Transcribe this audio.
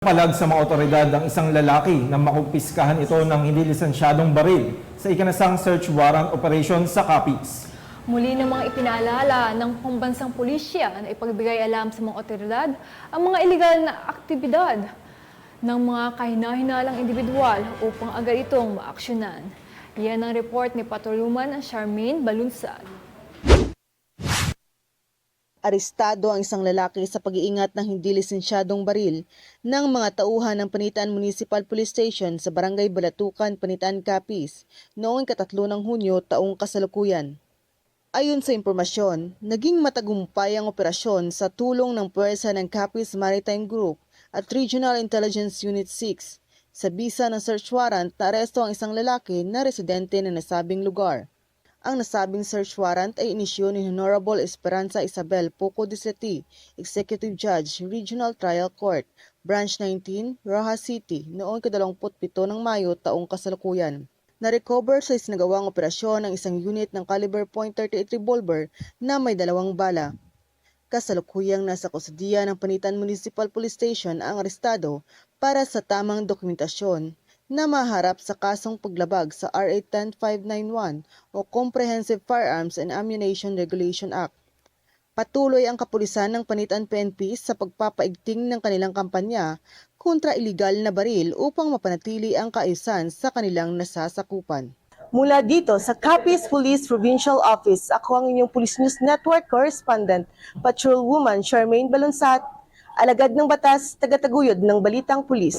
Palag sa mga otoridad ang isang lalaki na makumpiskahan ito ng hindi lisensyadong baril sa ikanasang search warrant operation sa Capiz. Muli namang ipinaalala ng pambansang pulisya na ipagbigay alam sa mga otoridad ang mga iligal na aktibidad ng mga kahina-hinalang individual upang agad itong maaksyonan. Yan ang report ni Patroluman Charmaine Balunsad. Arestado ang isang lalaki sa pag-iingat ng hindi lisensyadong baril ng mga tauhan ng Panitan Municipal Police Station sa Barangay Balatukan, Panitan, Capiz noong katatlo ng Hunyo taong kasalukuyan. Ayon sa impormasyon, naging matagumpay ang operasyon sa tulong ng puwersa ng Capiz Maritime Group at Regional Intelligence Unit 6 sa bisa ng search warrant na aresto ang isang lalaki na residente ng nasabing lugar. Ang nasabing search warrant ay inisyu ni Honorable Esperanza Isabel Poco Diseti, Executive Judge, Regional Trial Court, Branch 19, Rojas City, noong 27 ng Mayo taong kasalukuyan. Na-recover sa isinagawang operasyon ang isang unit ng caliber .38 revolver na may dalawang bala. Kasalukuyang nasa kusudiya ng Panitan Municipal Police Station ang arestado para sa tamang dokumentasyon na maharap sa kasong paglabag sa RA 10591 o Comprehensive Firearms and Ammunition Regulation Act. Patuloy ang kapulisan ng Panitan PNP sa pagpapaigting ng kanilang kampanya kontra iligal na baril upang mapanatili ang kaayusan sa kanilang nasasakupan. Mula dito sa Capiz Police Provincial Office, ako ang inyong Police News Network Correspondent, Patrolwoman Charmaine Balunsat, alagad ng batas, tagataguyod ng Balitang Pulis.